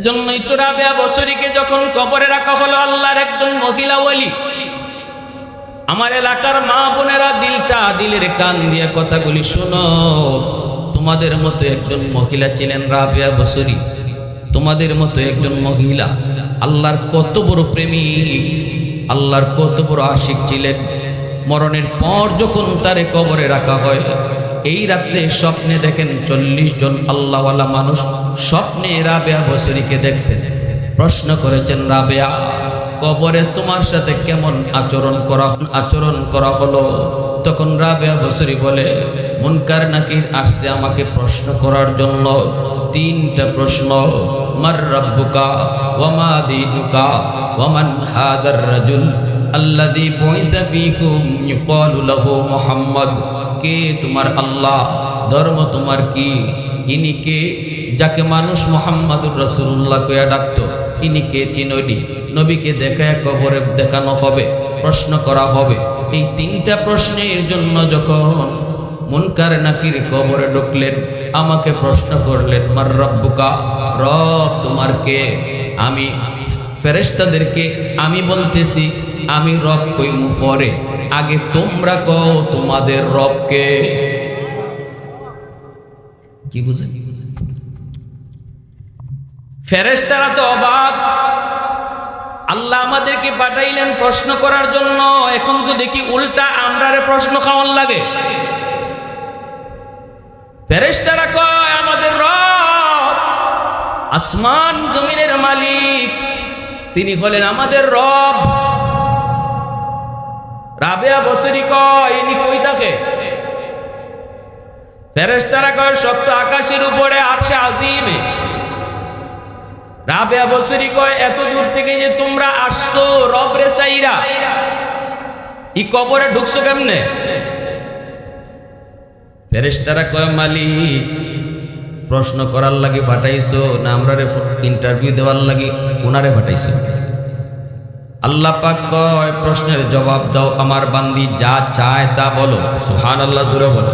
এজন্যই তো রাবেয়া বছরীকে যখন কবরে রাখা হলো আল্লাহর একজন মহিলা ওলি আমার এলাকার মা বোনেরা দিলটা দিলের কান দিয়ে কথাগুলি শোনো। তোমাদের মতো একজন মহিলা ছিলেন রাবেয়া বছরী তোমাদের মতো একজন মহিলা আল্লাহর কত বড় প্রেমী, আল্লাহর কত বড় আশিক ছিলেন। মরণের পর যখন তারে কবরে রাখা হয় এই রাত্রে স্বপ্নে দেখেন চল্লিশ জন আল্লাহওয়ালা মানুষ স্বপ্নে রাবেয়া বছরীকে দেখছেন প্রশ্ন করেছেন, রাবেয়া, কবরে তোমার সাথে কেমন আচরণ করা আচরণ করা হলো? তখন রাবেয়া বছরী বলে, মুনকার নাকির আসছে আমাকে প্রশ্ন করার জন্য। তিনটা প্রশ্ন, মার রাব্বুকা ওয়ামা দীনুকা ওয়ামান হাদার রাজুল? আল্লাযী বুইসা ফীকুম ইউকালু লাহু মুহাম্মদ। কে তোমার আল্লাহ? ধর্ম তোমার কি? ইনি কে? যাকে মানুষ মোহাম্মদুর রসুল্লাহ কয়া ডাকতো, ইনি কে চিননি নবীকে দেখায় কবরে দেখানো হবে, প্রশ্ন করা হবে। এই তিনটা প্রশ্নের জন্য যখন মুনকার নাকির কবরে ঢুকলেন, আমাকে প্রশ্ন করলেন, মার রব্বুকা? রব তোমার কে? আমি ফেরেশতাদেরকে, আমি বলতেছি, আমি রব কইমু পরে। আগে তোমরা কও তোমাদের রবকে। কি বুঝে ফেরেশতারা তো অবাক। আল্লাহ আমাদেরকে পাঠাইলেন প্রশ্ন করার জন্য। এখন তো দেখি উল্টা আমরারে প্রশ্ন খাওয়ার লাগে। ফেরেশতারা কয়, আমাদের রব আসমান জমিনের মালিক। তিনি হলেন আমাদের রব। রাবেয়া বসরি কয় কই থাকে ফেরেশতারা কয়, সপ্ত আকাশের উপরে আছে আজিমে। রাবেয়া কয়, এত দূর থেকে যে তোমরা আসছো রব রে সাইরা ই কবরে ঢুকছো কেমনে? ফেরেশতারা কয়, মালিক প্রশ্ন করার লাগি ফাটাইছো না আমরা ইন্টারভিউ দেওয়ার লাগি ওনারে ফাটাইছো? আল্লাহ পাক কয়, প্রশ্নের জবাব দাও, আমার বান্দি যা চায় তা বলো সুহান আল্লাহ জোরে বলো।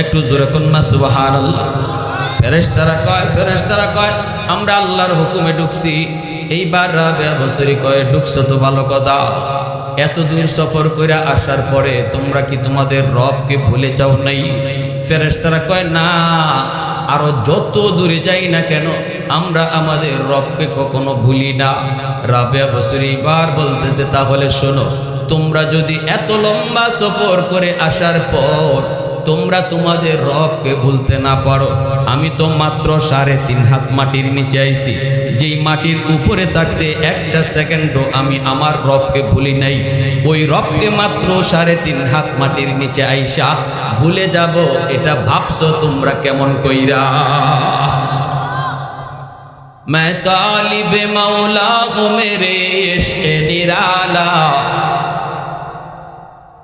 একটু জোরে কন্যা সুবাহান আল্লাহ ফেরেশতারা কয় ফেরেশতারা কয়, আমরা আল্লাহর হুকুমে ঢুকছি। এইবার রাবেয়া বছরি কয়, ঢুকছো তো ভালো কথা। এত দূর সফর করে আসার পরে তোমরা কি তোমাদের রবকে ভুলে যাও নাই? ফেরেশতারা কয়, না। আরও যত দূরে যাই না কেন, আমরা আমাদের রবকে কখনো ভুলি না। রাবেয়া বছরি বার বলতেছে, তাহলে শোনো, তোমরা যদি এত লম্বা সফর করে আসার পর তোমরা তোমাদের রবকে ভুলতে না পারো আমি তো মাত্র সাড়ে তিন হাত মাটির নিচে আইছি যেই মাটির উপরে থাকতে একটা সেকেন্ডও আমি আমার রবকে ভুলি নাই ওই রবকে মাত্র সাড়ে তিন হাত মাটির নিচে আইসা ভুলে যাব এটা ভাবছো তোমরা কেমন কইরা मैं तालिब मौला हूँ मेरे इश्क निराला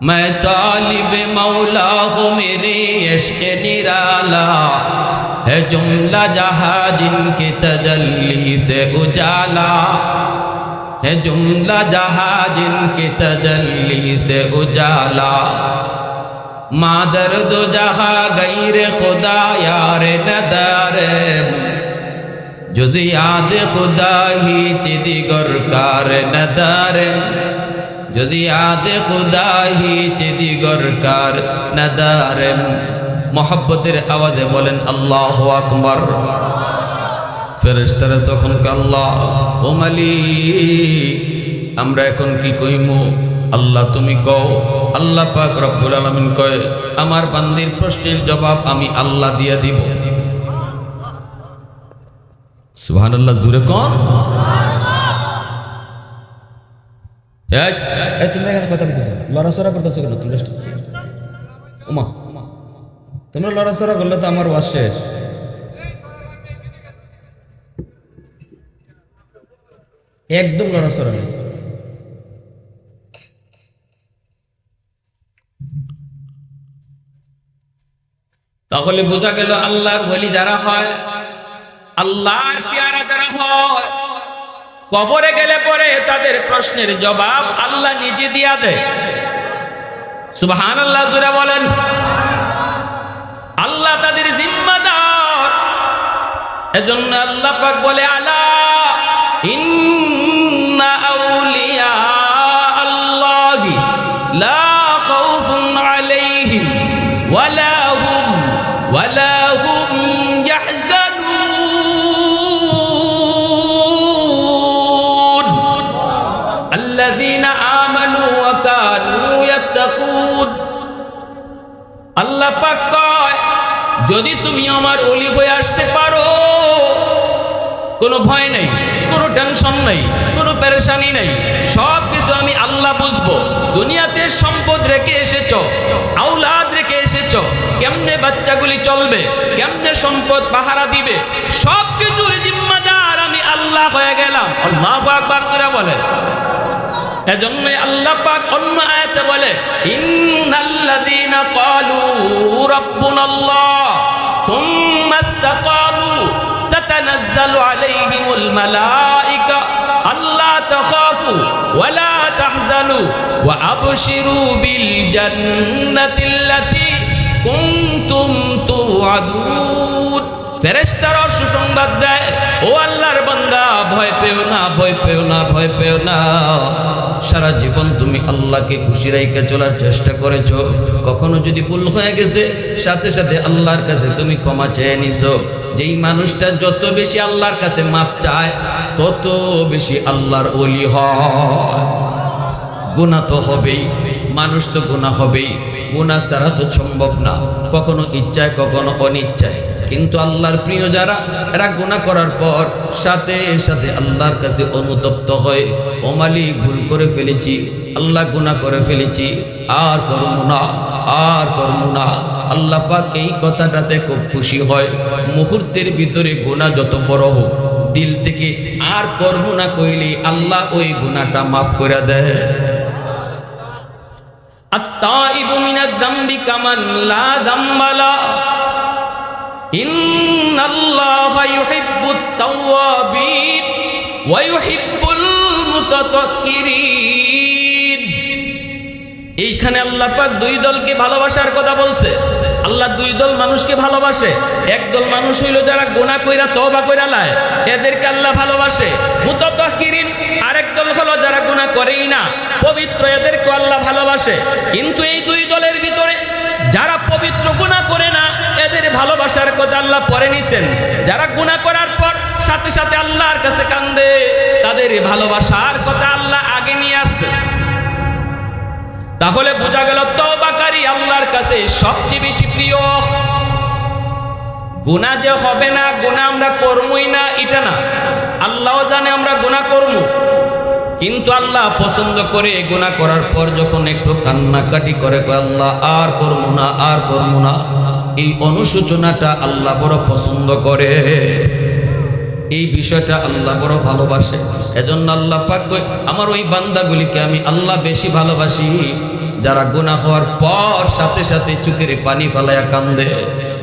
میں طالب مولا ہوں میرے عشق نرالا ہے جملہ جہاں جن کی تجلی سے اجالا ہے جملہ جہاں جن کی تجلی سے اجالا مادر دو جہاں غیر خدا یار ندار جزیاد خدا ہی چدی گرکار ندار যদি আদে খুদাহি চিদিগর কার নদারেন মোহাব্বতের আওয়াজে বলেন, আল্লাহ আকবর। ফেরেস্তারা তখন আল্লাহ ও মালি আমরা এখন কি কইমু? আল্লাহ তুমি কও। আল্লাহ পাক রব্বুল আলমিন কয়, আমার বান্দির প্রশ্নের জবাব আমি আল্লাহ দিয়ে দিব। সুহান আল্লাহ জুড়ে কন। তুমি এখানে কথা বলতেছো লড়াচড়া করতেছো কেন? তুমি উমা, তোমরা করলে তো আমার শেষ। একদম নেই। তাহলে বোঝা গেল আল্লাহর বলি যারা হয়, আল্লাহর পেয়ারা যারা হয় কবরে গেলে পরে তাদের প্রশ্নের জবাব আল্লাহ নিজে দিয়া দেয়। সুবহান আল্লাহ জুড়ে বলেন। আল্লাহ তাদের জিম্মাদার। এজন্য আল্লাহ পাক বলে, আলা ইন্না আউলিয়া আল্লাহি লা পাক কয়, যদি তুমি আমার অলি হয়ে আসতে পারো, কোনো ভয় নেই, কোনো টেনশন নেই, কোনো পেরেশানি নেই সব কিছু আমি আল্লাহ বুঝব। দুনিয়াতে সম্পদ রেখে এসেছ আউলাদ রেখে এসেছ, কেমনে বাচ্চাগুলি চলবে, কেমনে সম্পদ পাহারা দিবে সব কিছুর জিম্মাদার আমি আল্লাহ হয়ে গেলাম। আল্লাহ আকবার করে বলেন। এজন্যই আল্লাহ পাক অন্য আয়াতে বলে ইন্নাল্লাযীনা ক্বালু রাব্বুনাল্লাহ সুম্মা ইসতাকামু তাতানাজ্জালু আলাইহিমুল মালায়েকা আল্লা তাখাফু ওয়ালা তাহজানু ওয়া আবশিরু বিল জান্নাতিল্লাতী কুনতুম তুআদুন ফেরেশতারা সুসংবাদ দেয় ও আল্লাহর বান্দা, ভয় পেও না, ভয় পেও না, ভয় পেও না। সারা জীবন তুমি আল্লাহকে খুশি রাইকে চলার চেষ্টা করেছ। কখনো যদি ভুল হয়ে গেছে, সাথে সাথে আল্লাহর কাছে তুমি ক্ষমা চেয়ে নিছো। যেই মানুষটা যত বেশি আল্লাহর কাছে মাপ চায়, তত বেশি আল্লাহর ওলি হয়। গুণা তো হবেই, মানুষ তো গুণা হবেই। গুণা ছাড়া তো সম্ভব না। কখনো ইচ্ছায়, কখনো অনিচ্ছায়। কিন্তু আল্লাহর প্রিয় যারা, এরা গুণা করার পর সাথে সাথে আল্লাহর কাছে অনুতপ্ত হয়। ও মালিক, ভুল করে ফেলেছি, আল্লাহ গুণা করে ফেলেছি, আর করব না, আর করব না। আল্লাহ পাক এই কথাটাতে খুব খুশি হয়। মুহূর্তের ভিতরে গুণা যত বড় হোক, দিল থেকে আর করব না কইলে আল্লাহ ওই গুণাটা মাফ করে দেয়। আত্মা ইবুমিনা দাম্বি কামান লা দাম্বালা। এইখানে আল্লাহ পাক দুই দলকে ভালোবাসার কথা বলছে। আল্লাহ দুই দল মানুষকে ভালোবাসে। একদল মানুষ হইল যারা গোনা কইরা তওবা কইরা লায়। এদেরকে আল্লাহ ভালোবাসে। মুতাতাহহিরিন আরেক দল হলো যারা গোনা করেই না। পবিত্র এদেরকে আল্লাহ ভালোবাসে। কিন্তু এই দুই দলের ভিতরে যারা পবিত্র গুণা করে না এদের ভালোবাসার কথা আল্লাহ পরে নিছেন। যারা গুণা করার পর সাথে সাথে আল্লাহর কাছে কান্দে, তাদের ভালোবাসার কথা আল্লাহ আগে নিয়ে আসছে। তাহলে বোঝা গেল তওবাকারী আল্লাহর কাছে সবচেয়ে বেশি প্রিয়। গুনাহ যে হবে না, গুনাহ আমরা করবই না, এটা না। আল্লাহ জানে আমরা গুনাহ করব কিন্তু আল্লাহ পছন্দ করে গুনাহ করার পর যখন একটু কান্নাকাটি করে আল্লাহ আর করব না, আর করব না। এই অনুশোচনাটা আল্লাহ বড় পছন্দ করে। এই বিষয়টা আল্লাহ বড় ভালোবাসে। এজন্য আল্লাহ পাক আমার ওই বান্দাগুলিকে আমি আল্লাহ বেশি ভালোবাসি, যারা গুনাহ হওয়ার পর সাথে সাথে চুকের পানি ফেলাইয়া কান্দে।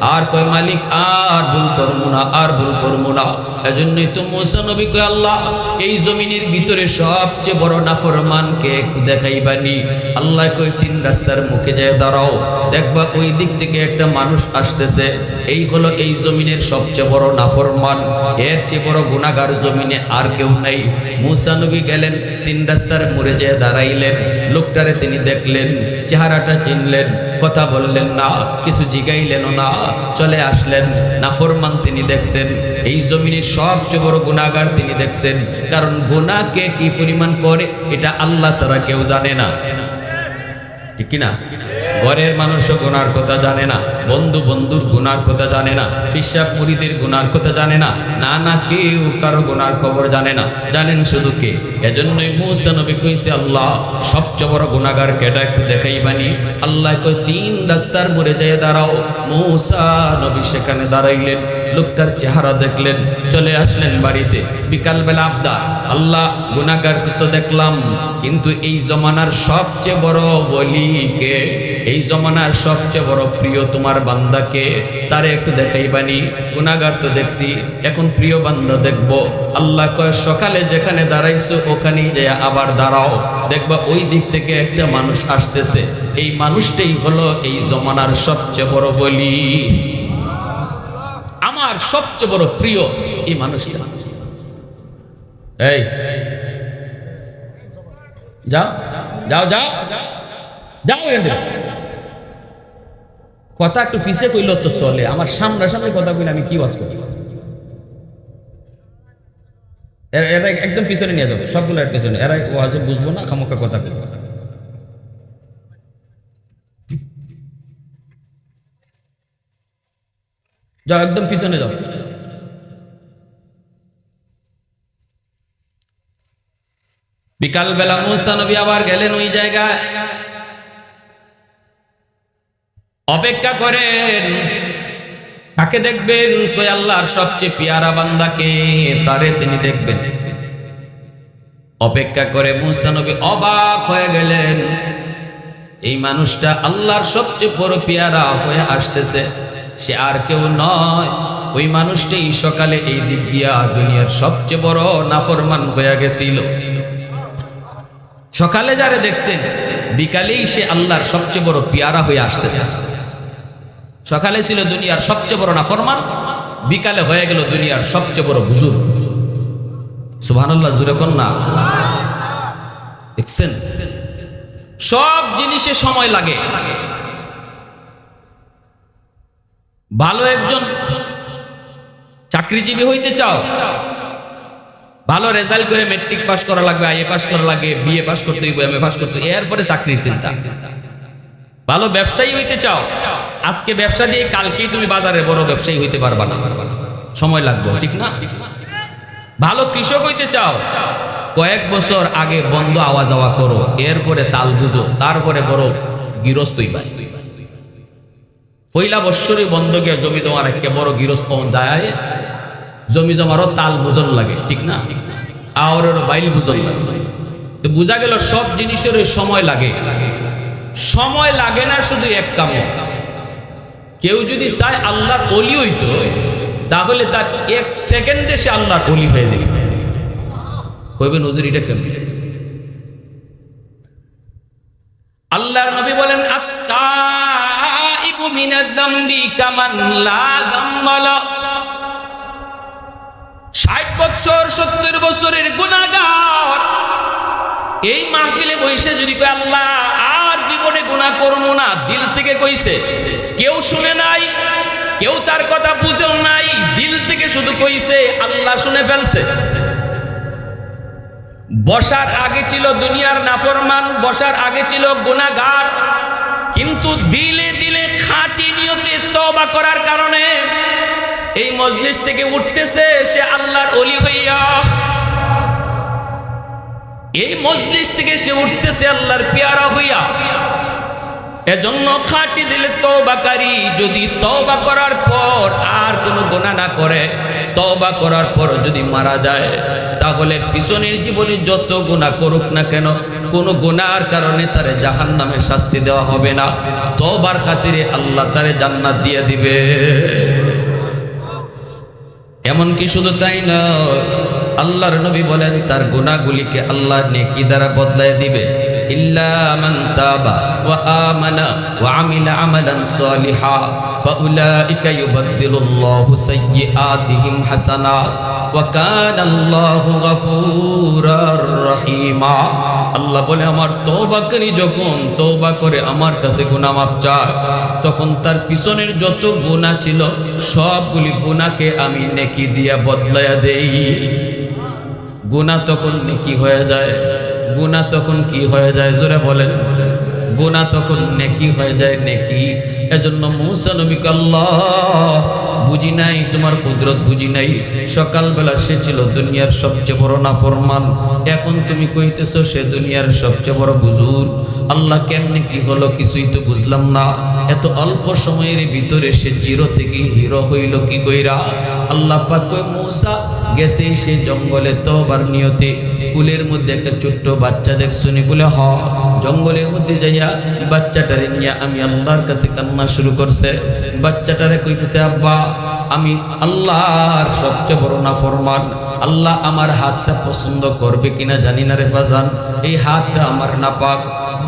আর কয়, মালিক, আর ভুল করব না, আর ভুল করব না। এজন্যই তো মোসা কয়, আল্লাহ, এই জমিনের ভিতরে সবচেয়ে বড় নাফরমানকে দেখাইবানি। আল্লাহ কই তিন রাস্তার মুখে যায়, দাঁড়াও। দেখবা ওই দিক থেকে একটা মানুষ আসতেছে। এই হলো এই জমিনের সবচেয়ে বড় নাফরমান। এর চেয়ে বড় গুণাগার জমিনে আর কেউ নাই। মুসানবী গেলেন, তিন রাস্তার মোড়ে যেয়ে দাঁড়াইলেন। লোকটারে তিনি দেখলেন, চেহারাটা চিনলেন। কথা বললেন না, কিছু জিগাইলেন না, চলে আসলেন। নাফরমান তিনি দেখছেন, এই জমিনের সবচেয়ে বড় গুণাগার তিনি দেখছেন। কারণ গুণাকে কি পরিমাণ করে, এটা আল্লাহ ছাড়া কেউ জানে না। ঠিক কিনা? ঘরের মানুষও গুনার কথা জানে না, বন্ধু বন্ধুর গুনার কথা জানে না ফিসাব মুড়িদের গুনার কথা জানে না না না কেউ কারও গুনার খবর জানে না। জানেন শুধু কে? এজন্যই মৌসা নবী কইছে, আল্লাহ, সবচেয়ে বড় গুনাগার কেটা একটু দেখাই বানি আল্লাহ কই তিন রাস্তার মোড়ে যেয়ে দাঁড়াও। মৌসা নবী সেখানে দাঁড়াইলেন, লোকটার চেহারা দেখলেন, চলে আসলেন বাড়িতে। বিকালবেলা আবদা আল্লাহ গুনাগার তো দেখলাম, কিন্তু এই জমানার সবচেয়ে বড় বলিকে এই জমানার সবচেয়ে বড় প্রিয় তোমার বান্দাকে তারে একটু দেখাইবানি গুনাগার তো দেখছি, এখন প্রিয় বান্দা দেখব। আল্লাহ কয়, সকালে যেখানে দাঁড়াইছো, ওখানেই যায় আবার দাঁড়াও। দেখবা ওই দিক থেকে একটা মানুষ আসতেছে। এই মানুষটাই হলো এই জমানার সবচেয়ে বড় বলি। আমার সবচেয়ে বড় প্রিয় এই মানুষটা। এই যাও যাও যাও যাও, এখান থেকে। কথা একটু পিছে কইল তো চলে। আমার সামনাসামনি কথা কইলে আমি কি ওয়াজ করি এরা একদম পিছনে নিয়ে যাবে সবগুলো পিছনে। এরা ওয়াজে বুঝব না খামোকা কথা বলব যাও, একদম পিছনে যাও। বিকালবেলা মুসা নবী আবার গেলেন ওই জায়গায়। অপেক্ষা করেন। কাকে দেখবেন, কই আল্লাহর সবচেয়ে পিয়ারা বান্দাকে তারে তিনি দেখবেন। অপেক্ষা করে মুসা নবী অবাক হয়ে গেলেন। এই মানুষটা আল্লাহর সবচেয়ে বড় পিয়ারা হয়ে আসতেছে। সে আর কেউ নয়। ওই মানুষটাই সকালে এই দিক দিয়া দুনিয়ার সবচেয়ে বড় নাফরমান হয়ে গেছিল। সকালে যারে দেখছেন, বিকালেই সে আল্লাহর সবচেয়ে বড় পিয়ারা হয়ে আসতেছে। সকালে ছিল দুনিয়ার সবচেয়ে বড় নাফরমান, বিকালে হয়ে গেল দুনিয়ার সবচেয়ে বড় বুজুর দেখছেন? সব জিনিসে সময় লাগে। ভালো একজন চাকরিজীবী হইতে চাও, ভালো রেজাল্ট করে মেট্রিক পাস করা লাগবে আইএ পাস করা লাগে বিএ পাস করতে হইব এ পাস করতে এরপরে চাকরির চিন্তা। ভালো ব্যবসায়ী হইতে চাও আজকে ব্যবসা দিয়ে কালকেই তুমি বাজারে বড় ব্যবসায়ী হইতে পারবা না। সময় লাগবে, ঠিক না? ভালো কৃষক হইতে চাও, কয়েক বছর আগে বন্ধ আওয়া যাওয়া করো, এরপরে তাল বুঝো, তারপরে বড় গৃহস্থই পাই পয়লা বৎসরই বন্ধ গিয়ে জমি তোমার একে বড় গৃহস্থ দায় জমি জমারও তাল বুঝন লাগে, ঠিক না? আওরেরও বাইল বুঝন লাগে। তো বোঝা গেল সব জিনিসের সময় লাগে। সময় লাগে না শুধু এক কাম। কেউ যদি চায় আল্লাহর অলি হইতো, তাহলে তার এক সেকেন্ডে সে আল্লাহর অলি হয়ে যাবে। কইবেন হুজুর এটা কেমন? আল্লাহর নবী বলেন ষাট বছর, সত্তর বছরের গুণাগার এই মাহফিলে বসে যদি আল্লাহ জীবনে গুণা করব না, দিল থেকে কইছে, কেউ শুনে নাই, কেউ তার কথা বুঝেও নাই, দিল থেকে শুধু কইছে, আল্লাহ শুনে ফেলছে। বসার আগে ছিল দুনিয়ার নাফরমান, বসার আগে ছিল গুনাহগার, কিন্তু দিলে দিলে খাঁটি নিয়তে তওবা করার কারণে এই মজলিস থেকে উঠতেছে, সে আল্লাহর অলি হইয়া এই মজলিস থেকে সে উঠতেছে আল্লাহর পেয়ারা হইয়া। এজন্য খাঁটি দিলে তওবাকারী যদি তওবা করার পর আর কোনো গোনা না করে, তওবা করার পর যদি মারা যায়, তাহলে পিছনের জীবনে যত গোনা করুক না কেন, কোনো গুনার কারণে তারে জাহান্নামে শাস্তি দেওয়া হবে না। তবার খাতিরে আল্লাহ তারে জান্নাত দিয়ে দিবে। এমনকি শুধু তাই না আল্লাহর নবী বলেন, তার গুণাগুলিকে আল্লাহ নেকি দ্বারা বদলায় দিবে। ইল্লা তাবা ওয়া রহিমা। আল্লাহ বলে, আমার তওবাকারী যখন, তওবা করে আমার কাছে গুনাহ মাপ চায়, তখন তার পিছনের যত গুনাহ ছিল, সবগুলি গুনাহকে আমি নেকি দিয়া বদলায়া দেই। গুনাহ তখন নেকি হয়ে যায়? গুণা তখন কি হয়ে যায়? জোরে বলেন। গুনাহ তখন নেকি হয়ে যায়, নেকি। এজন্য মুসা আল্লাহ বুঝি নাই, তোমার কুদরত বুঝি নাই। সকালবেলা সে ছিল দুনিয়ার সবচেয়ে বড় নাফরমান। এখন তুমি কইতেছ সে দুনিয়ার সবচেয়ে বড় বুজুর। আল্লাহ কেমনে কি হলো কিছুই তো বুঝলাম না। এত অল্প সময়ের ভিতরে সে জিরো থেকে হিরো হইল কি কইরা? আল্লাহ পাক কই মূসা গেছে সে জঙ্গলে তোবার নিয়তে। কুলের মধ্যে একটা ছোট্ট বাচ্চা দেখছুনি বলে, হ। জঙ্গলের মধ্যে যাইয়া বাচ্চাটারে নিয়ে আমি আল্লাহর কাছে কান্না শুরু করছে। বাচ্চাটারে কইতেছে, আব্বা আমি আল্লাহর সবচেয়ে বড় না ফরমান আল্লাহ আমার হাতটা পছন্দ করবে কিনা জানি না রে বাজান। এই হাতটা আমার নাপাক,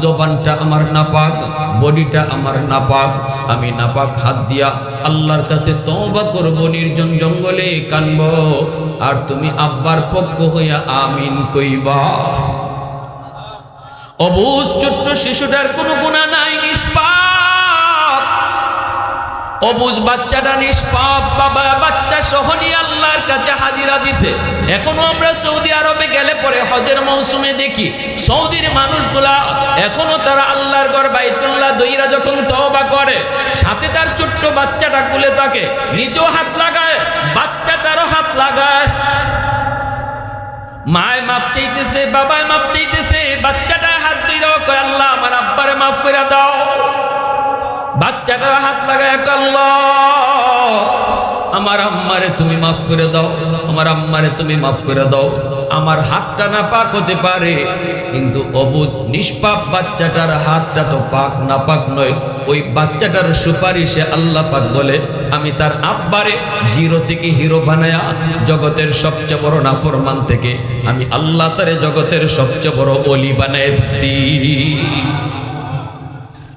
জবানটা আমার নাপাক, বডিটা আমার নাপাক। আমি নাপাক হাত দিয়া আল্লাহর কাছে তওবা করব, নির্জন জঙ্গলে কানব। আর তুমি আব্বার পক্ষ হইয়া আমিন কইবা। অবুজ ছোট্ট শিশুটার কোনো গুণা নাই অবুজ বাচ্চাটা নিষ্পাপ, বাবা, বাচ্চা সহনি আল্লাহর কাছে হাজিরা দিছে। এখনও আমরা সৌদি আরবে গেলে পরে হজের মৌসুমে দেখি, সৌদির মানুষগুলা এখনও তারা আল্লাহর ঘর বাইতুল্লাহ দইরা যখন তওবা করে, সাথে তার ছোট্ট বাচ্চাটা কুলে থাকে নিজেও হাত লাগায়, বাচ্চাটারও হাত লাগায়। মায় মাপ চাইতেছে, বাবায় মাপ চাইতেছে বাচ্চাটা হাত দিল আল্লাহ, আমার আব্বারে মাফ করে দাও। বাচ্চাটা হাত লাগায় আল্লাহ। আমার আম্মারে তুমি মাফ করে দাও, আমার আম্মারে তুমি মাফ করে দাও। আমার হাতটা না পাক হতে পারে, কিন্তু অবুজ, নিষ্পাপ বাচ্চাটার হাতটা তো পাক না পাক নয়। ওই বাচ্চাটার সুপারিশে আল্লাহ পাক বলে, আমি তার আব্বারে জিরো থেকে হিরো বানায়া জগতের সবচেয়ে বড় নাফরমান থেকে আমি আল্লাহ তারে জগতের সবচেয়ে বড় অলি বানায়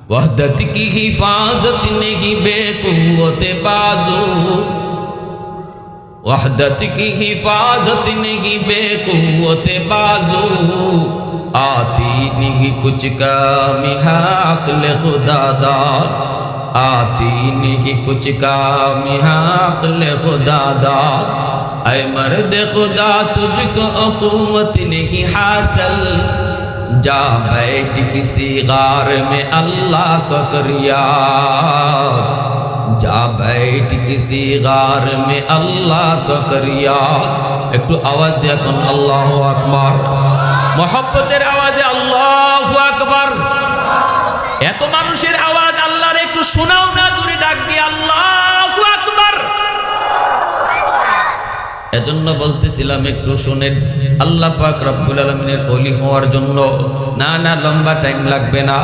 وحدت کی حفاظت نہیں، بے قوت بازو۔ وحدت کی حفاظت نہیں، بے قوت بازو۔ آتی نہیں کچھ کام ہے عقل خدا داد۔ آتی نہیں کچھ کام ہے عقل خدا داد۔ اے مرد خدا، تجھ کو قوت نہیں حاصل۔ جا بیٹھ کسی غار میں اللہ کا کر یاد جا بیٹھ کسی غار میں اللہ کا کر یاد ایک تو آواز دیا کن اللہ اکبر محبت آواز اللہ اکبر এত মানুষের আওয়াজ আল্লাহর একটু শোনাও না দূরে ডাক দিয়ে আল্লাহ এজন্য বলতেছিলাম, একটু শুনেন। আল্লাহ পাক রব্বুল আলমিনের অলি হওয়ার জন্য না না লম্বা টাইম লাগবে না।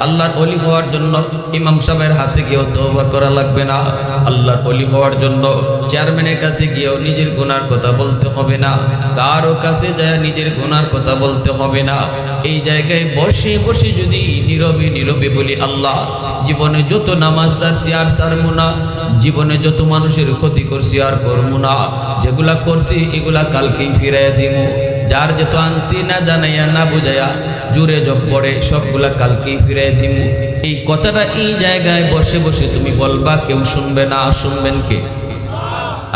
আল্লাহর অলি হওয়ার জন্য ইমাম সাহেবের হাতে গিয়েও তওবা করা লাগবে না। আল্লাহর অলি হওয়ার জন্য চেয়ারম্যানের কাছে গিয়েও নিজের গুনার কথা বলতে হবে না। কারও কাছে যায় নিজের গুনার কথা বলতে হবে না। এই জায়গায় বসে বসে যদি নীরবে নীরবে বলি, আল্লাহ, জীবনে যত নামাজ সারছি আর সারমু না। জীবনে যত মানুষের ক্ষতি করছি আর করব না। যেগুলা করছি, এগুলা কালকেই ফিরাইয়া দিমু। যার যত আনছি না জানাইয়া, না বুঝাইয়া, জুড়ে জব পড়ে, সবগুলা কালকেই ফিরাই দিমু। এই কথাটা এই জায়গায় বসে বসে তুমি বলবা, কেউ শুনবে না, শুনবেন কে?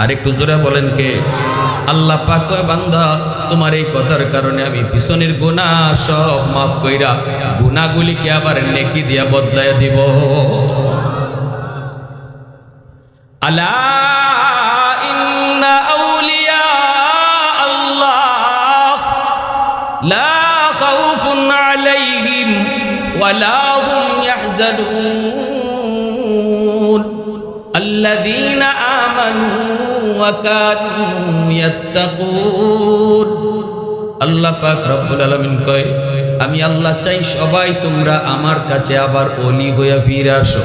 আর একটু জোরে বলেন কে? আল্লাহ পাক বান্দা, তোমার এই কথার কারণে আমি পিছনের গুনাহ সব মাফ কইরা গুনাহগুলিকে আবার নেকি দিয়া বদলাইয়া দিব। আলা ওয়ালা হুম ইয়াহজানুন الذين آمنوا وكانوا يتقون আল্লাহ পাক রব্বুল আলামিন কয় আমি আল্লাহ চাই সবাই তোমরা আমার কাছে আবার অলি হইয়া ফিরে আসো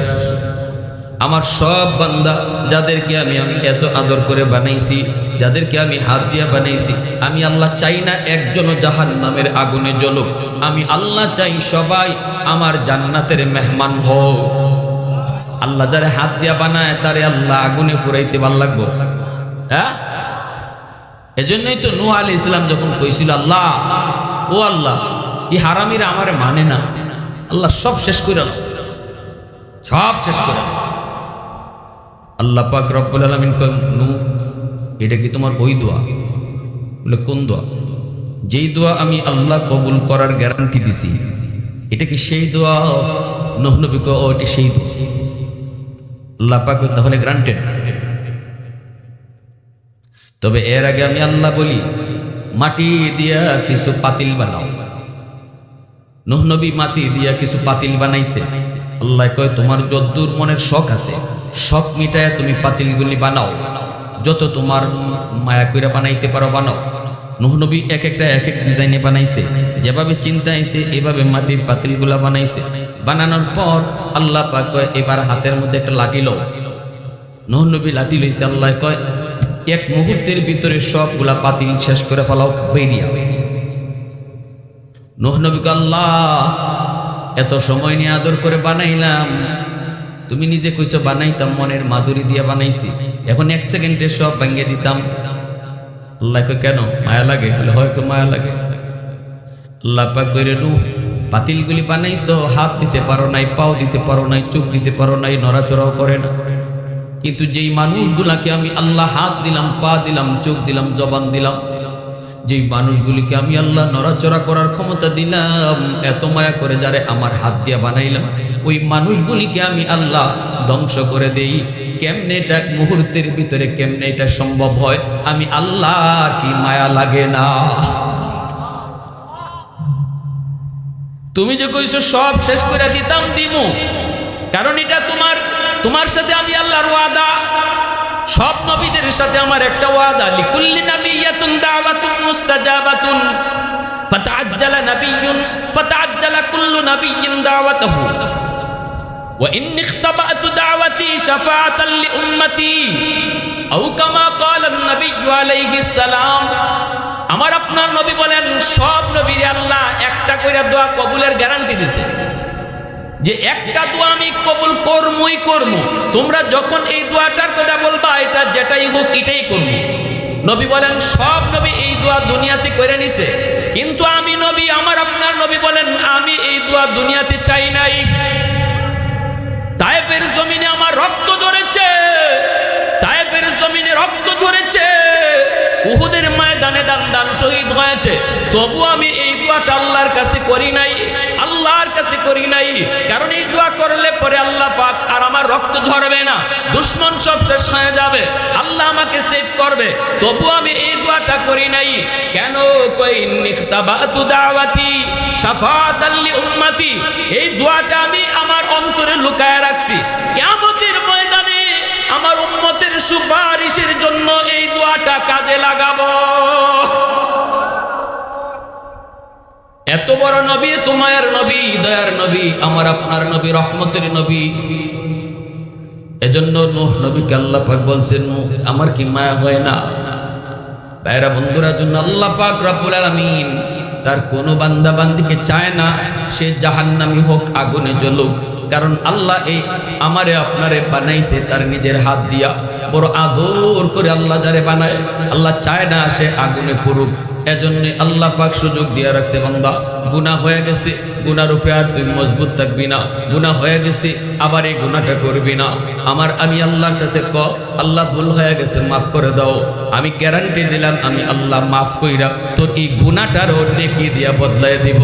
আমার সব বান্দা যাদেরকে আমি আমি এত আদর করে বানাইছি যাদেরকে আমি হাত দিয়া বানাইছি আমি আল্লাহ চাই না একজনও জাহান নামের আগুনে জ্বলুক আমি আল্লাহ চাই সবাই আমার জান্নাতের মেহমান হোক। আল্লাহ যারা হাত দিয়া বানায়, তারে আল্লাহ আগুনে ফুরাইতে ভালো লাগবো। হ্যাঁ? এজন্যই তো নূহ আলী ইসলাম যখন কইছিল, আল্লাহ, ও আল্লাহ, এই হারামিরা আমারে মানে না। আল্লাহ সব শেষ করে। সব শেষ করে আল্লাহ পাক রব্বুল আলমিন নু এটা কি তোমার ওই দোয়া? বলে, কোন দোয়া? যেই দোয়া আমি আল্লাহ কবুল করার গ্যারান্টি দিছি, এটা কি সেই দোয়া? নহনবী কয়, ও সেই দোয়া। আল্লাহ পাক তাহলে গ্রান্টেড তবে এর আগে আমি আল্লাহ বলি, মাটি দিয়া কিছু পাতিল বানাও। নুহ নবী মাটি দিয়া কিছু পাতিল বানাইছে। আল্লাহ কয়, তোমার যদ্দূর মনের শখ আছে শখ মিটায় তুমি পাতিলগুলি বানাও। যত তোমার মায়া কইরা বানাইতে পারো, বানাও। নুহ নবী এক একটা এক এক ডিজাইনে বানাইছে। যেভাবে চিন্তা আইছে এভাবে মাটির পাতিলগুলা বানাইছে। বানানোর পর আল্লাহ পাক কয়, এবার হাতের মধ্যে একটা লাঠি লও। নূহ নবী লাঠি লইছে, আল্লাহ কয়, এক মুহূর্তের ভিতরে সবগুলা পাতিল শেষ করে ফেলাও, বেরিয়া নূহ নবীকে আল্লাহ, এত সময় নিয়ে আদর করে বানাইলাম। তুমি নিজে কইছো, বানাইতাম, মনের মাধুরী দিয়ে বানাইছি। এখন এক সেকেন্ডে সব ভাঙ্গে দিতাম। আল্লাহ কয়, কেন? মায়া লাগে? বলে হয়তো মায়া লাগে। আল্লাহ পাক কইরে নু পাতিলগুলি বানাইছ, হাত দিতে পারো নাই, পাও দিতে পারো নাই, চোখ দিতে পারো নাই, নড়াচড়াও করে না। কিন্তু যেই মানুষগুলাকে আমি আল্লাহ হাত দিলাম, পা দিলাম, চোখ দিলাম, জবান দিলাম যেই মানুষগুলিকে আমি আল্লাহ নড়াচড়া করার ক্ষমতা দিলাম, এত মায়া করে যারে আমার হাত দিয়া বানাইলাম, ওই মানুষগুলিকে আমি আল্লাহ ধ্বংস করে দেই। কেমনে এটা মুহূর্তের ভিতরে কেমনে এটা সম্ভব হয়? আমি আল্লাহ কি মায়া লাগে না। তুমি যে কইছো সব শেষ করে দিতাম, দিমু। কারণ এটা তোমার তোমার সাথে আমি আল্লাহর ওয়াদা। সব নবীদের সাথে আমার একটা ওয়াদা লিকুল্লি নাবিয়াতুন দাওয়াতুন মুস্তাজাবাতুন ফাতাআজ্জালা নাবিয়্যুন ফাতাআজ্জালা কুল্লু নাবিয়্যিন দাওয়াতাহু وإن اختبأت دعوتي شفاعة لأمتي أو كما قال النبي عليه السلام আমার আপনার নবী বলেন সব নবীর আল্লাহ একটা কইরা দোয়া কবুলের গ্যারান্টি দিছে যে একটা দোয়া আমি কবুল করমই করম। তোমরা যখন এই দোয়াটার কথা বলবা, এটা যেটাই হোক, এটাই করব নবী বলেন, সব নবী এই দোয়া দুনিয়াতে করে নিছে। কিন্তু আমি নবী, আমার আপনার নবী বলেন, আমি এই দোয়া দুনিয়াতে চাই নাই। তায়েফের জমিনে আমার রক্ত ঝরেছে। তায়েফের জমিনে রক্ত ঝরেছে। উহুদের ময়দানে দান দান শহীদ হয়েছে। তবু আমি করি নাই। কারণ এই দোয়া করলে পরে আল্লাহ পাক আর আমার রক্ত ঝরবে না। দুশ্মন সব শেষ হয়ে যাবে। আল্লাহ আমাকে সেভ করবে। তবু আমি এই দোয়াটা করি নাই। কেন কই নিখতাবাতু দাওয়াতি শাফাআতাল লি উম্মতি এই দোয়াটা আমি আমার অন্তরে লুকায় রাখছি। কিয়ামতের ময়দানে আমার উম্মতের সুপারিশের জন্য এই দোয়াটা কাজে লাগাবো। এত বড় নবী, তোমার নবী, দয়ার নবী, আমার আপনার নবী, রহমতের নবী। এজন্য নূহ নবীকে আল্লাহ পাক বলছেন আমার কি মায়া হয় না? ভাইরা বন্ধুরা জন্য আল্লাহ পাক রব্বুল আলামিন তার কোনো বান্দা বান্দিকে চায় না, সে জাহান্নামি হোক, আগুনে জ্বলুক। কারণ আল্লাহ এই আমারে, আপনারে বানাইতে তার নিজের হাত দিয়া বড় আদর করে আল্লাহ যারে বানায়, আল্লাহ চায় না সে আগুনে পড়ুক এজন্য আল্লাহ পাক সুযোগ দিয়া রাখছে বান্দা। গুনাহ হয়ে গেছে, গুনার উপরে আর তুই মজবুত থাকবি না। গুনাহ হয়ে গেছে, আবার এই গুনাটা করবি না। আমার আমি আল্লাহর কাছে ক, আল্লাহ ভুল হয়ে গেছে, মাফ করে দাও। আমি গ্যারান্টি দিলাম, আমি আল্লাহ মাফ কইরা তোর এই গুনাহটার নেকি দিয়া বদলাই দিব?